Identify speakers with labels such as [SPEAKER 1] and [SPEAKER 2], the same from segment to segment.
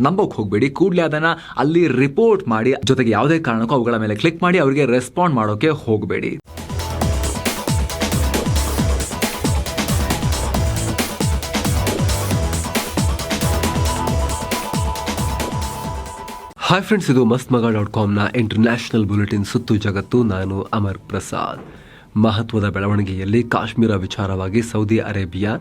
[SPEAKER 1] ನಂಬೋಕ್ ಹೋಗಬೇಡಿ. ಕೂಡಲೇ ಅದನ್ನ ಅಲ್ಲಿ ರಿಪೋರ್ಟ್ ಮಾಡಿ, ಜೊತೆಗೆ ಯಾವುದೇ ಕಾರಣಕ್ಕೂ ಅವುಗಳ ಮೇಲೆ ಕ್ಲಿಕ್ ಮಾಡಿ, ಅವರಿಗೆ ರೆಸ್ಪಾಂಡ್ ಮಾಡೋಕೆ ಹೋಗಬೇಡಿ.
[SPEAKER 2] ಹಾಯ್ ಫ್ರೆಂಡ್ಸ್ ಇದು ಮಸ್ತ್ ಮಗ ಡಾಟ್ ಕಾಮ್ನ ಇಂಟರ್ನ್ಯಾಷನಲ್ ಬುಲೆಟಿನ್ ಸುತ್ತು ಜಗತ್ತು. ನಾನು ಅಮರ್ ಪ್ರಸಾದ್. ಮಹತ್ವದ ಬೆಳವಣಿಗೆಯಲ್ಲಿ ಕಾಶ್ಮೀರ ವಿಚಾರವಾಗಿ ಸೌದಿ ಅರೇಬಿಯಾ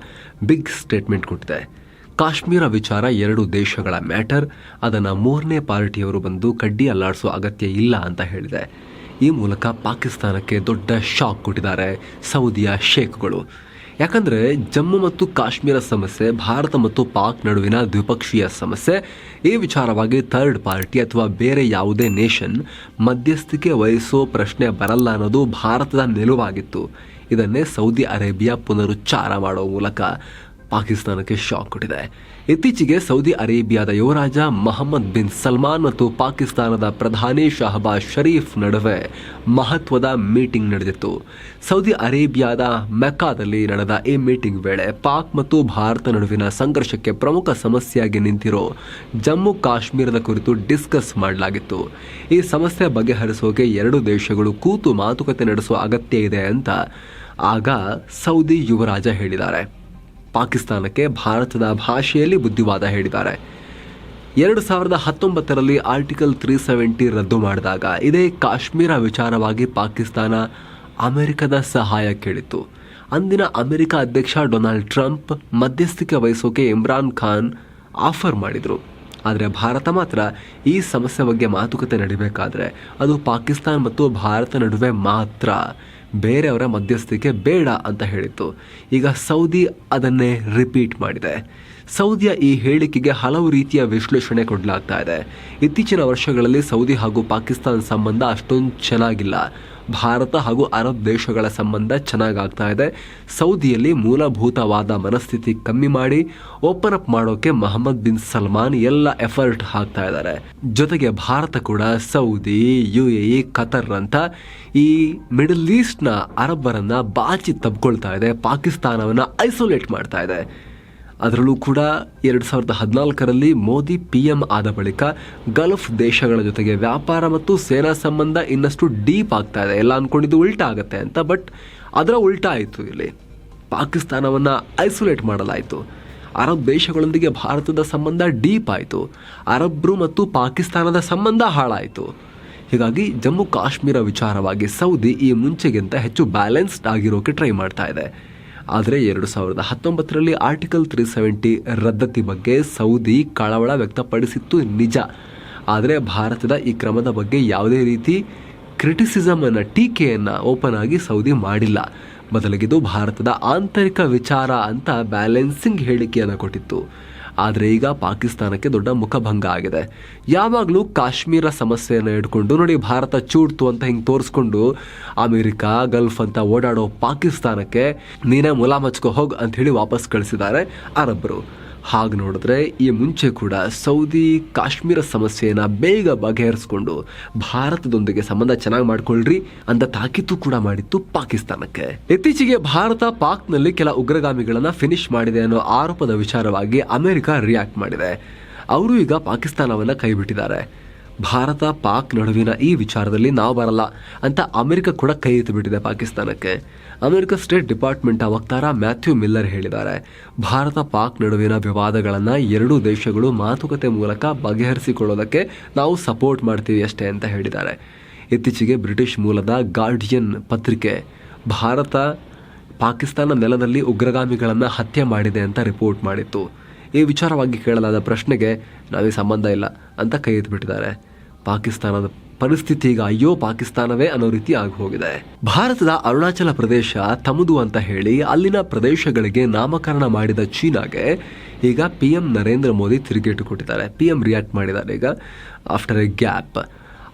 [SPEAKER 2] ಬಿಗ್ ಸ್ಟೇಟ್ಮೆಂಟ್ ಕೊಟ್ಟಿದೆ. ಕಾಶ್ಮೀರ ವಿಚಾರ ಎರಡು ದೇಶಗಳ ಮ್ಯಾಟರ್. ಅದನ್ನು ಮೂರನೇ ಪಾರ್ಟಿಯವರು ಬಂದು ಕಡ್ಡಿ ಅಲ್ಲಾಡಿಸೋ ಅಗತ್ಯ ಇಲ್ಲ ಅಂತ ಹೇಳಿದೆ. ಈ ಮೂಲಕ ಪಾಕಿಸ್ತಾನಕ್ಕೆ ದೊಡ್ಡ ಶಾಕ್ ಕೊಟ್ಟಿದ್ದಾರೆ ಸೌದಿಯ ಶೇಖ್ಗಳು ಯಾಕಂದರೆ ಜಮ್ಮು ಮತ್ತು ಕಾಶ್ಮೀರ ಸಮಸ್ಯೆ, ಭಾರತ ಮತ್ತು ಪಾಕ್ ನಡುವಿನ ದ್ವಿಪಕ್ಷೀಯ ಸಮಸ್ಯೆ, ಈ ವಿಚಾರವಾಗಿ ಥರ್ಡ್ ಪಾರ್ಟಿ ಅಥವಾ ಬೇರೆ ಯಾವುದೇ ನೇಷನ್ ಮಧ್ಯಸ್ಥಿಕೆ ವಹಿಸೋ ಪ್ರಶ್ನೆ ಬರಲ್ಲ ಅನ್ನೋದು ಭಾರತದ ನಿಲುವಾಗಿತ್ತು. ಇದನ್ನೇ ಸೌದಿ ಅರೇಬಿಯಾ ಪುನರುಚ್ಚಾರ ಮಾಡುವ ಮೂಲಕ ಪಾಕಿಸ್ತಾನಕ್ಕೆ ಶಾಕ್ ಕೊಟ್ಟಿದೆ. ಇತ್ತೀಚೆಗೆ ಸೌದಿ ಅರೇಬಿಯಾದ ಯುವರಾಜ ಮೊಹಮ್ಮದ್ ಬಿನ್ ಸಲ್ಮಾನ್ ಮತ್ತು ಪಾಕಿಸ್ತಾನದ ಪ್ರಧಾನಿ ಶಹಬಾಜ್ ಶರೀಫ್ ನಡುವೆ ಮಹತ್ವದ ಮೀಟಿಂಗ್ ನಡೆದಿತ್ತು. ಸೌದಿ ಅರೇಬಿಯಾದ ಮೆಕ್ಕಾದಲ್ಲಿ ನಡೆದ ಈ ಮೀಟಿಂಗ್ ವೇಳೆ ಪಾಕ್ ಮತ್ತು ಭಾರತ ನಡುವಿನ ಸಂಘರ್ಷಕ್ಕೆ ಪ್ರಮುಖ ಸಮಸ್ಯೆಯಾಗಿ ನಿಂತಿರೋ ಜಮ್ಮು ಕಾಶ್ಮೀರದ ಕುರಿತು ಡಿಸ್ಕಸ್ ಮಾಡಲಾಗಿತ್ತು. ಈ ಸಮಸ್ಯೆ ಬಗೆಹರಿಸೋಕೆ ಎರಡು ದೇಶಗಳು ಕೂತು ಮಾತುಕತೆ ನಡೆಸುವ ಅಗತ್ಯ ಇದೆ ಅಂತ ಆಗ ಸೌದಿ ಯುವರಾಜ ಹೇಳಿದ್ದಾರೆ. ಪಾಕಿಸ್ತಾನಕ್ಕೆ ಭಾರತದ ಭಾಷೆಯಲ್ಲಿ ಬುದ್ಧಿವಾದ ಹೇಳಿದ್ದಾರೆ. ಎರಡು ಸಾವಿರದ ಹತ್ತೊಂಬತ್ತರಲ್ಲಿ ಆರ್ಟಿಕಲ್ ತ್ರೀ ಸೆವೆಂಟಿ ರದ್ದು ಮಾಡಿದಾಗ ಇದೇ ಕಾಶ್ಮೀರ ವಿಚಾರವಾಗಿ ಪಾಕಿಸ್ತಾನ ಅಮೆರಿಕದ ಸಹಾಯ ಕೇಳಿತ್ತು. ಅಂದಿನ ಅಮೆರಿಕ ಅಧ್ಯಕ್ಷ ಡೊನಾಲ್ಡ್ ಟ್ರಂಪ್ ಮಧ್ಯಸ್ಥಿಕೆ ವಹಿಸೋಕೆ ಇಮ್ರಾನ್ ಖಾನ್ ಆಫರ್ ಮಾಡಿದರು. ಆದರೆ ಭಾರತ ಮಾತ್ರ ಈ ಸಮಸ್ಯೆ ಬಗ್ಗೆ ಮಾತುಕತೆ ನಡೀಬೇಕಾದ್ರೆ ಅದು ಪಾಕಿಸ್ತಾನ್ ಮತ್ತು ಭಾರತ ನಡುವೆ ಮಾತ್ರ. ಬೇರೆಯವರ ಮಧ್ಯಸ್ಥಿಕೆ ಬೇಡ ಅಂತ ಹೇಳಿತ್ತು. ಈಗ ಸೌದಿ ಅದನ್ನೇ ರಿಪೀಟ್ ಮಾಡಿದೆ. ಸೌದಿಯ ಈ ಹೇಳಿಕೆಗೆ ಹಲವು ರೀತಿಯ ವಿಶ್ಲೇಷಣೆ ಕೊಡಲಾಗ್ತಾ ಇದೆ. ಇತ್ತೀಚಿನ ವರ್ಷಗಳಲ್ಲಿ ಸೌದಿ ಹಾಗೂ ಪಾಕಿಸ್ತಾನ ಸಂಬಂಧ ಅಷ್ಟೊಂದು ಚೆನ್ನಾಗಿಲ್ಲ. ಭಾರತ ಹಾಗೂ ಅರಬ್ ದೇಶಗಳ ಸಂಬಂಧ ಚೆನ್ನಾಗಾಗ್ತಾ ಇದೆ. ಸೌದಿಯಲ್ಲಿ ಮೂಲಭೂತವಾದ ಮನಸ್ಥಿತಿ ಕಮ್ಮಿ ಮಾಡಿ ಓಪನ್ ಅಪ್ ಮಾಡೋಕೆ ಮೊಹಮ್ಮದ್ ಬಿನ್ ಸಲ್ಮಾನ್ ಎಲ್ಲ ಎಫರ್ಟ್ ಹಾಕ್ತಾ ಇದ್ದಾರೆ. ಜೊತೆಗೆ ಭಾರತ ಕೂಡ ಸೌದಿ ಯು ಎ ಕತರ್ ಅಂತ ಈ ಮಿಡಲ್ ಈಸ್ಟ್ನ ಅರಬ್ಬರನ್ನ ಬಾಚಿ ತಬ್ಕೊಳ್ತಾ ಇದೆ. ಪಾಕಿಸ್ತಾನವನ್ನ ಐಸೋಲೇಟ್ ಮಾಡ್ತಾ ಇದೆ. ಅದರಲ್ಲೂ ಕೂಡ ಎರಡು ಸಾವಿರದ ಹದಿನಾಲ್ಕರಲ್ಲಿ ಮೋದಿ ಪಿ ಎಂ ಆದ ಬಳಿಕ ಗಲ್ಫ್ ದೇಶಗಳ ಜೊತೆಗೆ ವ್ಯಾಪಾರ ಮತ್ತು ಸೇನಾ ಸಂಬಂಧ ಇನ್ನಷ್ಟು ಡೀಪ್ ಆಗ್ತಾ ಇದೆ. ಎಲ್ಲ ಅನ್ಕೊಂಡಿದ್ದು ಉಲ್ಟಾ ಆಗುತ್ತೆ ಅಂತ, ಬಟ್ ಅದರ ಉಲ್ಟಾ ಆಯಿತು ಇಲ್ಲಿ. ಪಾಕಿಸ್ತಾನವನ್ನು ಐಸೋಲೇಟ್ ಮಾಡಲಾಯಿತು. ಅರಬ್ ದೇಶಗಳೊಂದಿಗೆ ಭಾರತದ ಸಂಬಂಧ ಡೀಪ್ ಆಯಿತು. ಅರಬ್ರು ಮತ್ತು ಪಾಕಿಸ್ತಾನದ ಸಂಬಂಧ ಹಾಳಾಯಿತು. ಹೀಗಾಗಿ ಜಮ್ಮು ಕಾಶ್ಮೀರ ವಿಚಾರವಾಗಿ ಸೌದಿ ಈ ಮುಂಚೆಗಿಂತ ಹೆಚ್ಚು ಬ್ಯಾಲೆನ್ಸ್ಡ್ ಆಗಿರೋಕೆ ಟ್ರೈ ಮಾಡ್ತಾ ಇದೆ. ಆದರೆ ಎರಡು ಸಾವಿರದ ಹತ್ತೊಂಬತ್ತರಲ್ಲಿ ಆರ್ಟಿಕಲ್ ತ್ರೀ ಸೆವೆಂಟಿ ರದ್ದತಿ ಬಗ್ಗೆ ಸೌದಿ ಕಳವಳ ವ್ಯಕ್ತಪಡಿಸಿತ್ತು ನಿಜ. ಆದರೆ ಭಾರತದ ಈ ಕ್ರಮದ ಬಗ್ಗೆ ಯಾವುದೇ ರೀತಿ ಕ್ರಿಟಿಸಿಸಮ್ ಅನ್ನ, ಟೀಕೆಯನ್ನು ಓಪನ್ ಆಗಿ ಸೌದಿ ಮಾಡಿಲ್ಲ. ಬದಲಿಗಿದು ಭಾರತದ ಆಂತರಿಕ ವಿಚಾರ ಅಂತ ಬ್ಯಾಲೆನ್ಸಿಂಗ್ ಹೇಳಿಕೆಯನ್ನು ಕೊಟ್ಟಿತ್ತು. ಆದರೆ ಈಗ ಪಾಕಿಸ್ತಾನಕ್ಕೆ ದೊಡ್ಡ ಮುಖಭಂಗ ಆಗಿದೆ. ಯಾವಾಗಲೂ ಕಾಶ್ಮೀರ ಸಮಸ್ಯೆಯನ್ನು ಇಟ್ಕೊಂಡು ನೋಡಿ ಭಾರತ ಚೂಡ್ತು ಅಂತ ಹಿಂಗೆ ತೋರಿಸ್ಕೊಂಡು ಅಮೆರಿಕ, ಗಲ್ಫ್ ಅಂತ ಓಡಾಡೋ ಪಾಕಿಸ್ತಾನಕ್ಕೆ ನೀನೇ ಮುಲಾಮಚ್ಕೋ ಹೋಗ್ ಅಂತ ಹೇಳಿ ವಾಪಸ್ ಕಳಿಸಿದ್ದಾರೆ ಅರಬ್ಬರು ಹಾಗೆ ನೋಡಿದ್ರೆ ಈ ಮುಂಚೆ ಕೂಡ ಸೌದಿ, ಕಾಶ್ಮೀರ ಸಮಸ್ಯೆಯನ್ನು ಬೇಗ ಬಗೆಹರಿಸ್ಕೊಂಡು ಭಾರತದೊಂದಿಗೆ ಸಂಬಂಧ ಚೆನ್ನಾಗಿ ಮಾಡ್ಕೊಳ್ರಿ ಅಂತ ತಾಕೀತು ಕೂಡ ಮಾಡಿತ್ತು ಪಾಕಿಸ್ತಾನಕ್ಕೆ. ಇತ್ತೀಚೆಗೆ ಭಾರತ ಪಾಕ್ನಲ್ಲಿ ಕೆಲ ಉಗ್ರಗಾಮಿಗಳನ್ನು ಫಿನಿಶ್ ಮಾಡಿದೆ ಅನ್ನೋ ಆರೋಪದ ವಿಚಾರವಾಗಿ ಅಮೆರಿಕ ರಿಯಾಕ್ಟ್ ಮಾಡಿದೆ. ಅವರು ಈಗ ಪಾಕಿಸ್ತಾನವನ್ನ ಕೈಬಿಟ್ಟಿದ್ದಾರೆ. ಭಾರತ ಪಾಕ್ ನಡುವಿನ ಈ ವಿಚಾರದಲ್ಲಿ ನಾವು ಬರಲ್ಲ ಅಂತ ಅಮೆರಿಕ ಕೂಡ ಕೈ ಎತ್ತಿಬಿಟ್ಟಿದೆ ಪಾಕಿಸ್ತಾನಕ್ಕೆ. ಅಮೆರಿಕ ಸ್ಟೇಟ್ ಡಿಪಾರ್ಟ್ಮೆಂಟ್ ವಕ್ತಾರ ಮ್ಯಾಥ್ಯೂ ಮಿಲ್ಲರ್ ಹೇಳಿದ್ದಾರೆ. ಭಾರತ ಪಾಕ್ ನಡುವಿನ ವಿವಾದಗಳನ್ನು ಎರಡೂ ದೇಶಗಳು ಮಾತುಕತೆ ಮೂಲಕ ಬಗೆಹರಿಸಿಕೊಳ್ಳೋದಕ್ಕೆ ನಾವು ಸಪೋರ್ಟ್ ಮಾಡ್ತೀವಿ ಅಷ್ಟೇ ಅಂತ ಹೇಳಿದ್ದಾರೆ. ಇತ್ತೀಚೆಗೆ ಬ್ರಿಟಿಷ್ ಮೂಲದ ಗಾರ್ಡಿಯನ್ ಪತ್ರಿಕೆ, ಭಾರತ ಪಾಕಿಸ್ತಾನ ನೆಲದಲ್ಲಿ ಉಗ್ರಗಾಮಿಗಳನ್ನು ಹತ್ಯೆ ಮಾಡಿದೆ ಅಂತ ರಿಪೋರ್ಟ್ ಮಾಡಿತ್ತು. ಈ ವಿಚಾರವಾಗಿ ಕೇಳಲಾದ ಪ್ರಶ್ನೆಗೆ ನಾವೇ ಸಂಬಂಧ ಇಲ್ಲ ಅಂತ ಕೈ ಎತ್ತಿಬಿಟ್ಟಿದ್ದಾರೆ ಪಾಕಿಸ್ತಾನದ ಪರಿಸ್ಥಿತಿ ಈಗ ಅಯ್ಯೋ ಪಾಕಿಸ್ತಾನವೇ ಅನ್ನೋ ರೀತಿ ಆಗಿ ಹೋಗಿದೆ ಭಾರತದ ಅರುಣಾಚಲ ಪ್ರದೇಶ ತಮದು ಅಂತ ಹೇಳಿ ಅಲ್ಲಿನ ಪ್ರದೇಶಗಳಿಗೆ ನಾಮಕರಣ ಮಾಡಿದ ಚೀನಾಗೆ ಈಗ ಪಿ ಎಂ ನರೇಂದ್ರ ಮೋದಿ ತಿರುಗೇಟು ಕೊಟ್ಟಿದ್ದಾರೆ. ಪಿ ಎಂ ರಿಯಾಕ್ಟ್ ಮಾಡಿದ್ದಾರೆ ಈಗ after A gap.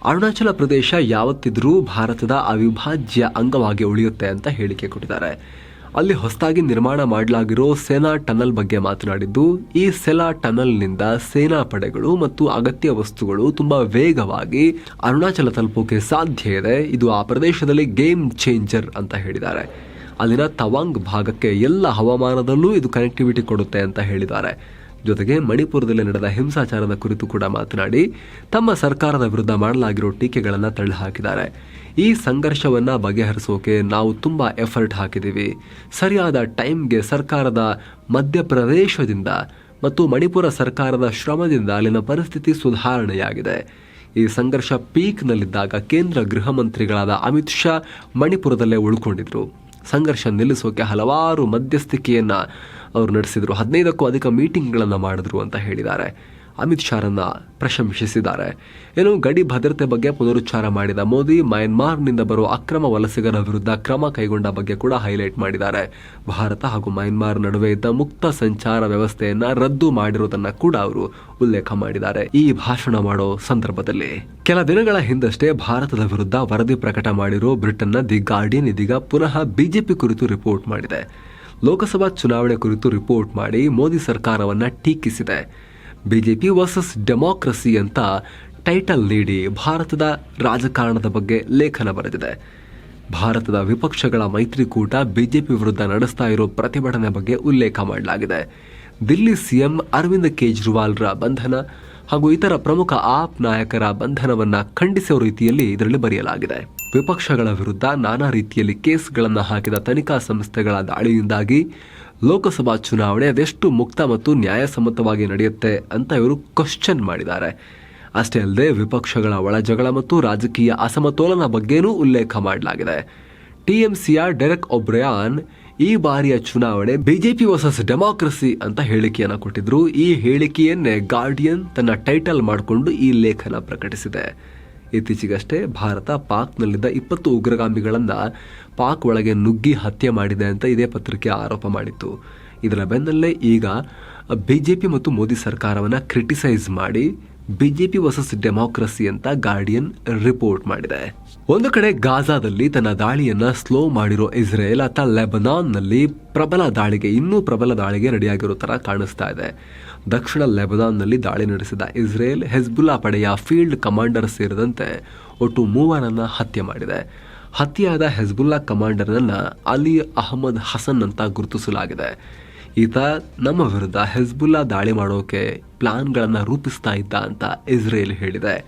[SPEAKER 2] Arunachal Pradesh ಯಾವತ್ತಿದ್ರೂ ಭಾರತದ ಅವಿಭಾಜ್ಯ ಅಂಗವಾಗಿ ಉಳಿಯುತ್ತೆ ಅಂತ ಹೇಳಿಕೆ ಕೊಟ್ಟಿದ್ದಾರೆ. ಅಲ್ಲಿ ಹೊಸದಾಗಿ ನಿರ್ಮಾಣ ಮಾಡಲಾಗಿರೋ ಸೇನಾ ಟನಲ್ ಬಗ್ಗೆ ಮಾತನಾಡಿದ್ದು, ಈ ಸೆಲಾ ಟನಲ್ನಿಂದ ಸೇನಾ ಪಡೆಗಳು ಮತ್ತು ಅಗತ್ಯ ವಸ್ತುಗಳು ತುಂಬಾ ವೇಗವಾಗಿ ಅರುಣಾಚಲ ತಲುಪೋಕೆ ಸಾಧ್ಯ ಇದೆ. ಇದು ಆ ಪ್ರದೇಶದಲ್ಲಿ ಗೇಮ್ ಚೇಂಜರ್ ಅಂತ ಹೇಳಿದ್ದಾರೆ. ಅಲ್ಲಿನ ತವಾಂಗ್ ಭಾಗಕ್ಕೆ ಎಲ್ಲ ಹವಾಮಾನದಲ್ಲೂ ಇದು ಕನೆಕ್ಟಿವಿಟಿ ಕೊಡುತ್ತೆ ಅಂತ ಹೇಳಿದ್ದಾರೆ. ಜೊತೆಗೆ ಮಣಿಪುರದಲ್ಲಿ ನಡೆದ ಹಿಂಸಾಚಾರದ ಕುರಿತು ಕೂಡ ಮಾತನಾಡಿ, ತಮ್ಮ ಸರ್ಕಾರದ ವಿರುದ್ಧ ಮಾಡಲಾಗಿರೋ ಟೀಕೆಗಳನ್ನು ತಳ್ಳಿಹಾಕಿದ್ದಾರೆ. ಈ ಸಂಘರ್ಷವನ್ನ ಬಗೆಹರಿಸೋಕೆ ನಾವು ತುಂಬ ಎಫರ್ಟ್ ಹಾಕಿದ್ದೀವಿ ಸರಿಯಾದ ಟೈಮ್ಗೆ ಸರ್ಕಾರದ ಮಧ್ಯಪ್ರದೇಶದಿಂದ ಮತ್ತು ಮಣಿಪುರ ಸರ್ಕಾರದ ಶ್ರಮದಿಂದ ಅಲ್ಲಿನ ಪರಿಸ್ಥಿತಿ ಸುಧಾರಣೆಯಾಗಿದೆ. ಈ ಸಂಘರ್ಷ ಪೀಕ್ನಲ್ಲಿದ್ದಾಗ ಕೇಂದ್ರ ಗೃಹ ಮಂತ್ರಿಗಳಾದ ಅಮಿತ್ ಶಾ ಮಣಿಪುರದಲ್ಲೇ ಉಳ್ಕೊಂಡಿದ್ರು. ಸಂಘರ್ಷ ನಿಲ್ಲಿಸೋಕೆ ಹಲವಾರು ಮಧ್ಯಸ್ಥಿಕೆಯನ್ನ ಅವರು ನಡೆಸಿದ್ರು. ಹದಿನೈದಕ್ಕೂ ಅಧಿಕ ಮೀಟಿಂಗ್ಗಳನ್ನು ಮಾಡಿದ್ರು ಅಂತ ಹೇಳಿದ್ದಾರೆ. ಅಮಿತ್ ಶಾರನ್ನ ಪ್ರಶಂಸಿಸಿದ್ದಾರೆ. ಏನು, ಗಡಿ ಭದ್ರತೆ ಬಗ್ಗೆ ಪುನರುಚ್ಚಾರ ಮಾಡಿದ ಮೋದಿ, ಮ್ಯಾನ್ಮಾರ್ನಿಂದ ಬರುವ ಅಕ್ರಮ ವಲಸಿಗರ ವಿರುದ್ಧ ಕ್ರಮ ಕೈಗೊಂಡ ಬಗ್ಗೆ ಕೂಡ ಹೈಲೈಟ್ ಮಾಡಿದ್ದಾರೆ. ಭಾರತ ಹಾಗೂ ಮಯನ್ಮಾರ್ ನಡುವೆ ಇದ್ದ ಮುಕ್ತ ಸಂಚಾರ ವ್ಯವಸ್ಥೆಯನ್ನ ರದ್ದು ಮಾಡಿರುವುದನ್ನ ಕೂಡ ಅವರು ಉಲ್ಲೇಖ ಮಾಡಿದ್ದಾರೆ. ಈ ಭಾಷಣ ಮಾಡೋ ಸಂದರ್ಭದಲ್ಲಿ ಕೆಲ ದಿನಗಳ ಹಿಂದಷ್ಟೇ ಭಾರತದ ವಿರುದ್ಧ ವರದಿ ಪ್ರಕಟ ಮಾಡಿರೋ ಬ್ರಿಟನ್ನ ದಿ ಗಾರ್ಡಿಯನ್ ಇದೀಗ ಪುನಃ ಬಿಜೆಪಿ ಕುರಿತು ರಿಪೋರ್ಟ್ ಮಾಡಿದೆ. ಲೋಕಸಭಾ ಚುನಾವಣೆ ಕುರಿತು ರಿಪೋರ್ಟ್ ಮಾಡಿ ಮೋದಿ ಸರ್ಕಾರವನ್ನು ಟೀಕಿಸಿದೆ. ಬಿಜೆಪಿ ವರ್ಸಸ್ ಡೆಮಾಕ್ರಸಿ ಅಂತ ಟೈಟಲ್ ನೀಡಿ ಭಾರತದ ರಾಜಕಾರಣದ ಬಗ್ಗೆ ಲೇಖನ ಬರೆದಿದೆ. ಭಾರತದ ವಿಪಕ್ಷಗಳ ಮೈತ್ರಿಕೂಟ ಬಿಜೆಪಿ ವಿರುದ್ಧ ನಡೆಸ್ತಾ ಇರೋ ಪ್ರತಿಭಟನೆ ಬಗ್ಗೆ ಉಲ್ಲೇಖ ಮಾಡಲಾಗಿದೆ. ದಿಲ್ಲಿ ಸಿಎಂ ಅರವಿಂದ್ ಕೇಜ್ರಿವಾಲ್ರ ಬಂಧನ ಹಾಗೂ ಇತರ ಪ್ರಮುಖ ಆಪ್ ನಾಯಕರ ಬಂಧನವನ್ನು ಖಂಡಿಸುವ ರೀತಿಯಲ್ಲಿ ಇದರಲ್ಲಿ ಬರೆಯಲಾಗಿದೆ. ವಿಪಕ್ಷಗಳ ವಿರುದ್ಧ ನಾನಾ ರೀತಿಯಲ್ಲಿ ಕೇಸ್ಗಳನ್ನು ಹಾಕಿದ ತನಿಖಾ ಸಂಸ್ಥೆಗಳ ದಾಳಿಯಿಂದಾಗಿ ಲೋಕಸಭಾ ಚುನಾವಣೆ ಅದೆಷ್ಟು ಮುಕ್ತ ಮತ್ತು ನ್ಯಾಯಸಮ್ಮತವಾಗಿ ನಡೆಯುತ್ತೆ ಅಂತ ಇವರು ಕ್ವಶನ್ ಮಾಡಿದ್ದಾರೆ. ಅಷ್ಟೇ ಅಲ್ಲದೆ ವಿಪಕ್ಷಗಳ ಒಳಜಗಳ ಮತ್ತು ರಾಜಕೀಯ ಅಸಮತೋಲನ ಬಗ್ಗೆನೂ ಉಲ್ಲೇಖ ಮಾಡಲಾಗಿದೆ. ಟಿಎಂಸಿಯ ಡೆರೆಕ್ ಒಬ್ರಯಾನ್ ಈ ಬಾರಿಯ ಚುನಾವಣೆ ಬಿಜೆಪಿ ವರ್ಸಸ್ ಡೆಮಾಕ್ರಸಿ ಅಂತ ಹೇಳಿಕೆಯನ್ನು ಕೊಟ್ಟಿದ್ರು. ಈ ಹೇಳಿಕೆಯನ್ನೇ ಗಾರ್ಡಿಯನ್ ತನ್ನ ಟೈಟಲ್ ಮಾಡಿಕೊಂಡು ಈ ಲೇಖನ ಪ್ರಕಟಿಸಿದೆ. ಇತ್ತೀಚೆಗಷ್ಟೇ ಭಾರತ ಪಾಕ್ನಲ್ಲಿದ್ದ ಇಪ್ಪತ್ತು ಉಗ್ರಗಾಮಿಗಳನ್ನ ಪಾಕ್ ಒಳಗೆ ನುಗ್ಗಿ ಹತ್ಯೆ ಮಾಡಿದೆ ಅಂತ ಇದೇ ಪತ್ರಿಕೆ ಆರೋಪ ಮಾಡಿತ್ತು. ಇದರ ಬೆನ್ನಲ್ಲೇ ಈಗ ಬಿಜೆಪಿ ಮತ್ತು ಮೋದಿ ಸರ್ಕಾರವನ್ನ ಕ್ರಿಟಿಸೈಸ್ ಮಾಡಿ ಬಿಜೆಪಿ ವರ್ಸಸ್ ಡೆಮಾಕ್ರಸಿ ಅಂತ ಗಾರ್ಡಿಯನ್ ರಿಪೋರ್ಟ್ ಮಾಡಿದೆ. ಒಂದು ಕಡೆ ಗಾಜಾದಲ್ಲಿ ತನ್ನ ದಾಳಿಯನ್ನ ಸ್ಲೋ ಮಾಡಿರೋ ಇಸ್ರೇಲ್ ಅಥವಾ ಲೆಬನಾನ್ನಲ್ಲಿ ಪ್ರಬಲ ದಾಳಿಗೆ ಇನ್ನೂ ಪ್ರಬಲ ದಾಳಿಗೆ ರೆಡಿಯಾಗಿರೋ ತರ ಕಾಣಿಸ್ತಾ ಇದೆ. ದಕ್ಷಿಣ ಲೆಬನಾನ್ನಲ್ಲಿ ದಾಳಿ ನಡೆಸಿದ ಇಸ್ರೇಲ್ ಹೆಜ್ಬುಲ್ಲಾ ಪಡೆಯ ಫೀಲ್ಡ್ ಕಮಾಂಡರ್ ಸೇರಿದಂತೆ ಒಟ್ಟು ಮೂವರನ್ನು ಹತ್ಯೆ ಮಾಡಿದೆ. ಹತ್ಯೆಯಾದ ಹೆಜ್ಬುಲ್ಲಾ ಕಮಾಂಡರ್ನನ್ನು ಅಲಿ ಅಹಮದ್ ಹಸನ್ ಅಂತ ಗುರುತಿಸಲಾಗಿದೆ. ಈತ ನಮ್ಮ ವಿರುದ್ಧ ಹೆಜ್ಬುಲ್ಲಾ ದಾಳಿ ಮಾಡೋಕೆ ಪ್ಲಾನ್ಗಳನ್ನು ರೂಪಿಸ್ತಾ ಇದ್ದ ಅಂತ ಇಸ್ರೇಲ್ ಹೇಳಿದೆ.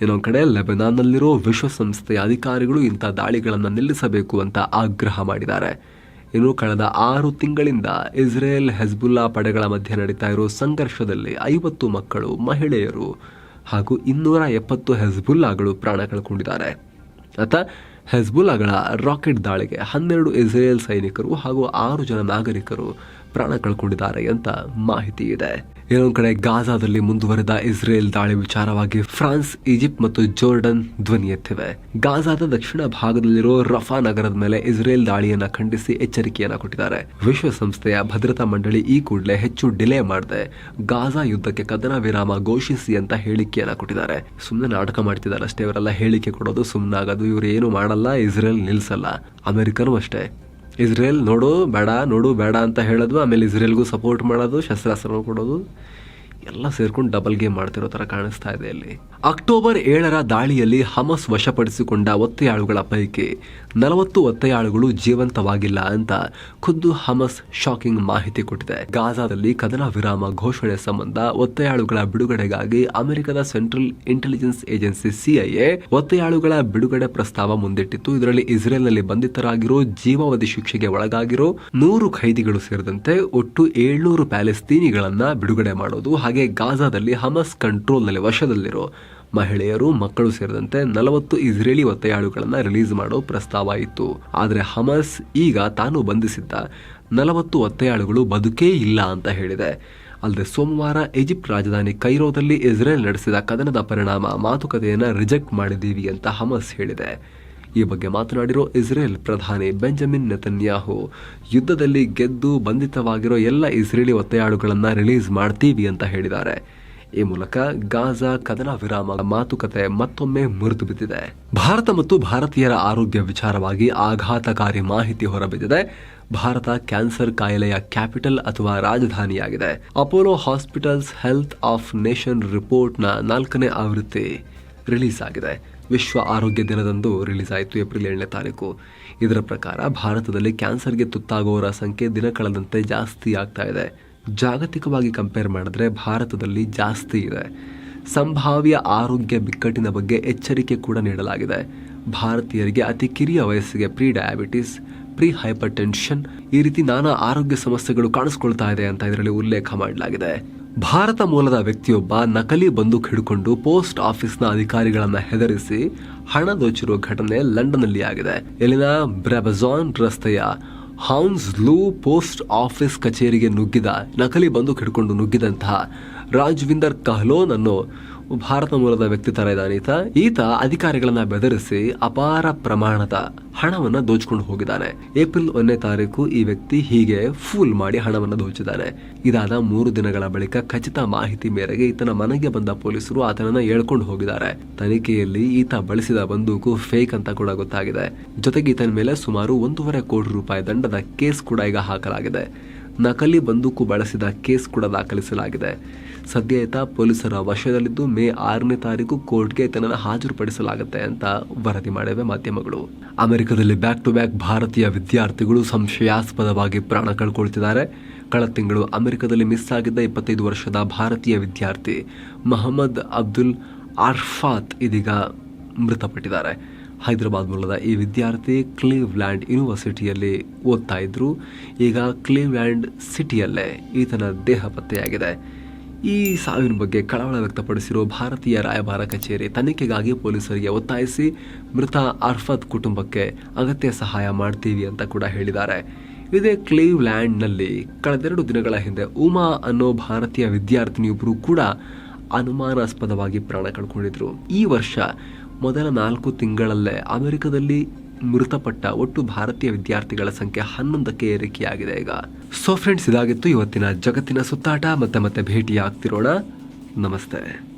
[SPEAKER 2] ಇನ್ನೊಂದು ಕಡೆ ಲೆಬನಾನ್ನಲ್ಲಿರೋ ವಿಶ್ವಸಂಸ್ಥೆಯ ಅಧಿಕಾರಿಗಳು ಇಂಥ ದಾಳಿಗಳನ್ನು ನಿಲ್ಲಿಸಬೇಕು ಅಂತ ಆಗ್ರಹ ಮಾಡಿದ್ದಾರೆ. ಇನ್ನು ಕಳೆದ ಆರು ತಿಂಗಳಿಂದ ಇಸ್ರೇಲ್ ಹೆಜ್ಬುಲ್ಲಾ ಪಡೆಗಳ ಮಧ್ಯೆ ನಡೀತಾ ಇರೋ ಸಂಘರ್ಷದಲ್ಲಿ ಐವತ್ತು ಮಕ್ಕಳು, ಮಹಿಳೆಯರು ಹಾಗೂ ಇನ್ನೂರ ಎಪ್ಪತ್ತು ಹೆಜ್ಬುಲ್ಲಾಗಳು ಪ್ರಾಣ ಕಳ್ಕೊಂಡಿದ್ದಾರೆ. ಅತ ಹೆಜ್ಬುಲ್ಲಾಗಳ ರಾಕೆಟ್ ದಾಳಿಗೆ ಹನ್ನೆರಡು ಇಸ್ರೇಲ್ ಸೈನಿಕರು ಹಾಗೂ ಆರು ಜನ ನಾಗರಿಕರು ಪ್ರಾಣ ಕಳ್ಕೊಂಡಿದ್ದಾರೆ ಅಂತ ಮಾಹಿತಿ ಇದೆ. ಇನ್ನೊಂದು ಕಡೆ ಗಾಜಾದಲ್ಲಿ ಮುಂದುವರೆದ ಇಸ್ರೇಲ್ ದಾಳಿ ವಿಚಾರವಾಗಿ ಫ್ರಾನ್ಸ್, ಈಜಿಪ್ಟ್ ಮತ್ತು ಜೋರ್ಡನ್ ಧ್ವನಿ ಎತ್ತಿವೆ. ಗಾಜಾದ ದಕ್ಷಿಣ ಭಾಗದಲ್ಲಿರೋ ರಫಾ ನಗರದ ಮೇಲೆ ಇಸ್ರೇಲ್ ದಾಳಿಯನ್ನ ಖಂಡಿಸಿ ಎಚ್ಚರಿಕೆಯನ್ನ ಕೊಟ್ಟಿದ್ದಾರೆ. ವಿಶ್ವಸಂಸ್ಥೆಯ ಭದ್ರತಾ ಮಂಡಳಿ ಈ ಕೂಡಲೇ ಹೆಚ್ಚು ಡಿಲೇ ಮಾಡದೆ. ಗಾಜಾ ಯುದ್ಧಕ್ಕೆ ಕದನ ವಿರಾಮ ಘೋಷಿಸಿ ಅಂತ ಹೇಳಿಕೆಯನ್ನ ಕೊಟ್ಟಿದ್ದಾರೆ. ಸುಮ್ಮನೆ ನಾಟಕ ಮಾಡ್ತಿದ್ದಾರೆ ಅಷ್ಟೇ ಇವರೆಲ್ಲ ಹೇಳಿಕೆ ಕೊಡೋದು ಸುಮ್ಮನಾಗೋದು ಇವ್ರು ಏನು ಮಾಡಲ್ಲ, ಇಸ್ರೇಲ್ ನಿಲ್ಸಲ್ಲ. ಅಮೆರಿಕನೂ ಅಷ್ಟೇ. ಇಸ್ರೇಲ್ ನೋಡು ಬೇಡ ನೋಡು ಬೇಡ ಅಂತ ಹೇಳೋದು ಆಮೇಲೆ ಇಸ್ರೇಲ್ಗೂ ಸಪೋರ್ಟ್ ಮಾಡೋದು ಶಸ್ತ್ರಾಸ್ತ್ರ ಕೊಡೋದು. ಎಲ್ಲ ಸೇರ್ಕೊಂಡು ಡಬಲ್ ಗೇಮ್ ಮಾಡ್ತಿರೋ ತರ ಕಾಣಿಸ್ತಾ ಇದೆ ಇಲ್ಲಿ ಅಕ್ಟೋಬರ್ ಏಳರ ದಾಳಿಯಲ್ಲಿ ಹಮಸ್ ವಶಪಡಿಸಿಕೊಂಡ ಒತ್ತೆಯಾಳುಗಳ ಪೈಕಿ ನಲವತ್ತು ಒತ್ತೆಯಾಳುಗಳು ಜೀವಂತವಾಗಿಲ್ಲ ಅಂತ ಖುದ್ದು ಹಮಸ್ ಶಾಕಿಂಗ್ ಮಾಹಿತಿ ಕೊಟ್ಟಿದೆ. ಗಾಜಾದಲ್ಲಿ ಕದನ ವಿರಾಮ ಘೋಷಣೆ ಸಂಬಂಧ ಒತ್ತೆಯಾಳುಗಳ ಬಿಡುಗಡೆಗಾಗಿ ಅಮೆರಿಕದ ಸೆಂಟ್ರಲ್ ಇಂಟೆಲಿಜೆನ್ಸ್ ಏಜೆನ್ಸಿ ಸಿಐಎ ಒತ್ತೆಯಾಳುಗಳ ಬಿಡುಗಡೆ ಪ್ರಸ್ತಾವ ಮುಂದಿಟ್ಟಿತ್ತು. ಇದರಲ್ಲಿ ಇಸ್ರೇಲ್ನಲ್ಲಿ ಬಂಧಿತರಾಗಿರೋ ಜೀವಾವಧಿ ಶಿಕ್ಷೆಗೆ ಒಳಗಾಗಿರೋ ನೂರು ಖೈದಿಗಳು ಸೇರಿದಂತೆ ಒಟ್ಟು ಏಳ್ನೂರು ಪ್ಯಾಲೆಸ್ತೀನಿಗಳನ್ನ ಬಿಡುಗಡೆ ಮಾಡೋದು ಗಾಜಾದಲ್ಲಿ ಹಮಸ್ ಕಂಟ್ರೋಲ್ನಲ್ಲಿ ವಶದಲ್ಲಿರೋ ಮಹಿಳೆಯರು ಮಕ್ಕಳು ಸೇರಿದಂತೆ ನಲವತ್ತು ಇಸ್ರೇಲಿ ಒತ್ತೆಯಾಳುಗಳನ್ನು ರಿಲೀಸ್ ಮಾಡೋ ಪ್ರಸ್ತಾವ ಇತ್ತು. ಆದರೆ ಹಮಸ್ ಈಗ ತಾನು ಬಂಧಿಸಿದ್ದ ನಲವತ್ತು ಒತ್ತೆಯಾಳುಗಳು ಬದುಕೇ ಇಲ್ಲ ಅಂತ ಹೇಳಿದೆ. ಅಲ್ಲದೆ ಸೋಮವಾರ ಈಜಿಪ್ಟ್ ರಾಜಧಾನಿ ಕೈರೋದಲ್ಲಿ ಇಸ್ರೇಲ್ ನಡೆಸಿದ ಕದನದ ಪರಿಣಾಮ ಮಾತುಕತೆಯನ್ನ ರಿಜೆಕ್ಟ್ ಮಾಡಿದ್ದೀವಿ ಅಂತ ಹಮಸ್ ಹೇಳಿದೆ. ಈ ಬಗ್ಗೆ ಮಾತನಾಡಿರೋ ಇಸ್ರೇಲ್ ಪ್ರಧಾನಿ ಬೆಂಜಮಿನ್ ನೆತನ್ಯಾಹು. ಯುದ್ಧದಲ್ಲಿ ಗೆದ್ದು ಬಂಧಿತವಾಗಿರೋ ಎಲ್ಲ ಇಸ್ರೇಲಿ ಒತ್ತೆಯಾಳುಗಳನ್ನು ರಿಲೀಸ್ ಮಾಡ್ತೀವಿ ಅಂತ ಹೇಳಿದ್ದಾರೆ. ಈ ಮೂಲಕ ಗಾಜಾ ಕದನ ವಿರಾಮ ಮಾತುಕತೆ ಮತ್ತೊಮ್ಮೆ ಮುರಿದು ಬಿದ್ದಿದೆ. ಭಾರತ ಮತ್ತು ಭಾರತೀಯರ ಆರೋಗ್ಯ ವಿಚಾರವಾಗಿ ಆಘಾತಕಾರಿ ಮಾಹಿತಿ ಹೊರಬಿದ್ದಿದೆ. ಭಾರತ ಕ್ಯಾನ್ಸರ್ ಕಾಯಿಲೆಯ ಕ್ಯಾಪಿಟಲ್ ಅಥವಾ ರಾಜಧಾನಿಯಾಗಿದೆ. Apollo hospitals health of nation ರಿಪೋರ್ಟ್ನ ನಾಲ್ಕನೇ ಆವೃತ್ತಿ ರಿಲೀಸ್ ಆಗಿದೆ. ವಿಶ್ವ ಆರೋಗ್ಯ ದಿನದಂದು ರಿಲೀಸ್ ಆಯಿತು ಏಪ್ರಿಲ್ ಏಳನೇ ತಾರೀಕು. ಇದರ ಪ್ರಕಾರ ಭಾರತದಲ್ಲಿ ಕ್ಯಾನ್ಸರ್ಗೆ ತುತ್ತಾಗುವವರ ಸಂಖ್ಯೆ ದಿನ ಕಳೆದಂತೆ ಜಾಸ್ತಿ ಆಗ್ತಾ ಇದೆ. ಜಾಗತಿಕವಾಗಿ ಕಂಪೇರ್ ಮಾಡಿದ್ರೆ ಭಾರತದಲ್ಲಿ ಜಾಸ್ತಿ ಇದೆ. ಸಂಭಾವ್ಯ ಆರೋಗ್ಯ ಬಿಕ್ಕಟ್ಟಿನ ಬಗ್ಗೆ ಎಚ್ಚರಿಕೆ ಕೂಡ ನೀಡಲಾಗಿದೆ. ಭಾರತೀಯರಿಗೆ ಅತಿ ಕಿರಿಯ ವಯಸ್ಸಿಗೆ pre diabetes pre hyper tension ಈ ರೀತಿ ನಾನಾ ಆರೋಗ್ಯ ಸಮಸ್ಯೆಗಳು ಕಾಣಿಸ್ಕೊಳ್ತಾ ಇದೆ ಅಂತ ಇದರಲ್ಲಿ ಉಲ್ಲೇಖ ಮಾಡಲಾಗಿದೆ. ಭಾರತ ಮೂಲದ ವ್ಯಕ್ತಿಯೊಬ್ಬ ನಕಲಿ ಬಂದೂಕ್ ಹಿಡ್ಕೊಂಡು ಪೋಸ್ಟ್ ಆಫೀಸ್ನ ಅಧಿಕಾರಿಗಳನ್ನ ಹೆದರಿಸಿ ಹಣ ದೋಚಿರುವ ಘಟನೆ ಲಂಡನ್ನಲ್ಲಿ ಆಗಿದೆ. ಇಲ್ಲಿನ ಬ್ರೆಬಜಾನ್ ರಸ್ತೆಯ ಹೌನ್ಸ್ ಲೂ ಪೋಸ್ಟ್ ಆಫೀಸ್ ಕಚೇರಿಗೆ ನುಗ್ಗಿದ ನಕಲಿ ಬಂದೂಕ್ ಹಿಡ್ಕೊಂಡು ನುಗ್ಗಿದಂತಹ ರಾಜ್ವಿಂದರ್ ಕಹ್ಲೋನ್ ಅನ್ನೋ ಭಾರತ ಮೂಲದ ವ್ಯಕ್ತಿ ತರ ಇದ್ದಾನೆ ಈತ. ಈತ ಅಧಿಕಾರಿಗಳನ್ನ ಬೆದರಿಸಿ ಅಪಾರ ಪ್ರಮಾಣದ ಹಣವನ್ನ ದೋಚ್ಕೊಂಡು ಹೋಗಿದ್ದಾನೆ. ಏಪ್ರಿಲ್ ಒಂದನೇ ತಾರೀಕು ಈ ವ್ಯಕ್ತಿ ಹೀಗೆ ಫೂಲ್ ಮಾಡಿ ಹಣವನ್ನ ದೋಚಿದ್ದಾನೆ. ಇದಾದ ಮೂರು ದಿನಗಳ ಬಳಿಕ ಖಚಿತ ಮಾಹಿತಿ ಮೇರೆಗೆ ಈತನ ಮನೆಗೆ ಬಂದ ಪೊಲೀಸರು ಆತನನ್ನ ಹೇಳ್ಕೊಂಡು ಹೋಗಿದ್ದಾರೆ. ತನಿಖೆಯಲ್ಲಿ ಈತ ಬಳಸಿದ ಬಂದೂಕು ಫೇಕ್ ಅಂತ ಕೂಡ ಗೊತ್ತಾಗಿದೆ. ಜೊತೆಗೆ ಈತನ ಮೇಲೆ ಸುಮಾರು ಒಂದೂವರೆ ಕೋಟಿ ರೂಪಾಯಿ ದಂಡದ ಕೇಸ್ ಕೂಡ ಈಗ ಹಾಕಲಾಗಿದೆ. ನಕಲಿ ಬಂದೂಕು ಬಳಸಿದ ಕೇಸ್ ಕೂಡ ದಾಖಲಿಸಲಾಗಿದೆ. ಸದ್ಯ ಈತ ಪೊಲೀಸರ ವಶದಲ್ಲಿದ್ದು ಮೇ ಆರನೇ ತಾರೀಕು ಕೋರ್ಟ್ಗೆ ಈತನನ್ನು ಹಾಜರುಪಡಿಸಲಾಗುತ್ತೆ ಅಂತ ವರದಿ ಮಾಡಿವೆ ಮಾಧ್ಯಮಗಳು. ಅಮೆರಿಕದಲ್ಲಿ ಬ್ಯಾಕ್ ಟು ಬ್ಯಾಕ್ ಭಾರತೀಯ ವಿದ್ಯಾರ್ಥಿಗಳು ಸಂಶಯಾಸ್ಪದವಾಗಿ ಪ್ರಾಣ ಕಳ್ಕೊಳ್ತಿದ್ದಾರೆ. ಕಳೆದ ತಿಂಗಳು ಅಮೆರಿಕದಲ್ಲಿ ಮಿಸ್ ಆಗಿದ್ದ ಇಪ್ಪತ್ತೈದು ವರ್ಷದ ಭಾರತೀಯ ವಿದ್ಯಾರ್ಥಿ ಮೊಹಮ್ಮದ್ ಅಬ್ದುಲ್ ಅರ್ಫಾತ್ ಇದೀಗ ಮೃತಪಟ್ಟಿದ್ದಾರೆ. ಹೈದರಾಬಾದ್ ಮೂಲದ ಈ ವಿದ್ಯಾರ್ಥಿ ಕ್ಲೀವ್ಲ್ಯಾಂಡ್ ಯೂನಿವರ್ಸಿಟಿಯಲ್ಲಿ ಓದ್ತಾ ಇದ್ರು. ಈಗ ಕ್ಲೀವ್ಲ್ಯಾಂಡ್ ಸಿಟಿಯಲ್ಲೇ ಈತನ ದೇಹ ಪತ್ತೆಯಾಗಿದೆ. ಈ ಸಾವಿನ ಬಗ್ಗೆ ಕಳವಳ ವ್ಯಕ್ತಪಡಿಸಿರುವ ಭಾರತೀಯ ರಾಯಭಾರ ಕಚೇರಿ ತನಿಖೆಗಾಗಿ ಪೊಲೀಸರಿಗೆ ಒತ್ತಾಯಿಸಿ, ಮೃತ ಅರ್ಫತ್ ಕುಟುಂಬಕ್ಕೆ ಅಗತ್ಯ ಸಹಾಯ ಮಾಡ್ತೀವಿ ಅಂತ ಕೂಡ ಹೇಳಿದ್ದಾರೆ. ಇದೇ ಕ್ಲೀವ್ಲ್ಯಾಂಡ್ನಲ್ಲಿ ಕಳೆದೆರಡು ದಿನಗಳ ಹಿಂದೆ ಉಮಾ ಅನ್ನೋ ಭಾರತೀಯ ವಿದ್ಯಾರ್ಥಿನಿಯೊಬ್ಬರು ಕೂಡ ಅನುಮಾನಾಸ್ಪದವಾಗಿ ಪ್ರಾಣ ಕಳ್ಕೊಂಡಿದ್ರು. ಈ ವರ್ಷ ಮೊದಲ ನಾಲ್ಕು ತಿಂಗಳಲ್ಲೇ ಅಮೆರಿಕದಲ್ಲಿ ಮೃತಪಟ್ಟ ಒಟ್ಟು ಭಾರತೀಯ ವಿದ್ಯಾರ್ಥಿಗಳ ಸಂಖ್ಯೆ ಹನ್ನೊಂದಕ್ಕೆ ಏರಿಕೆಯಾಗಿದೆ ಈಗ. ಸೊ ಫ್ರೆಂಡ್ಸ್ ಇದಾಗಿತ್ತು ಇವತ್ತಿನ ಜಗತ್ತಿನ ಸುತ್ತಾಟ. ಮತ್ತೆ ಮತ್ತೆ ಭೇಟಿಯಾಗ್ತಿರೋಣ. ನಮಸ್ತೆ.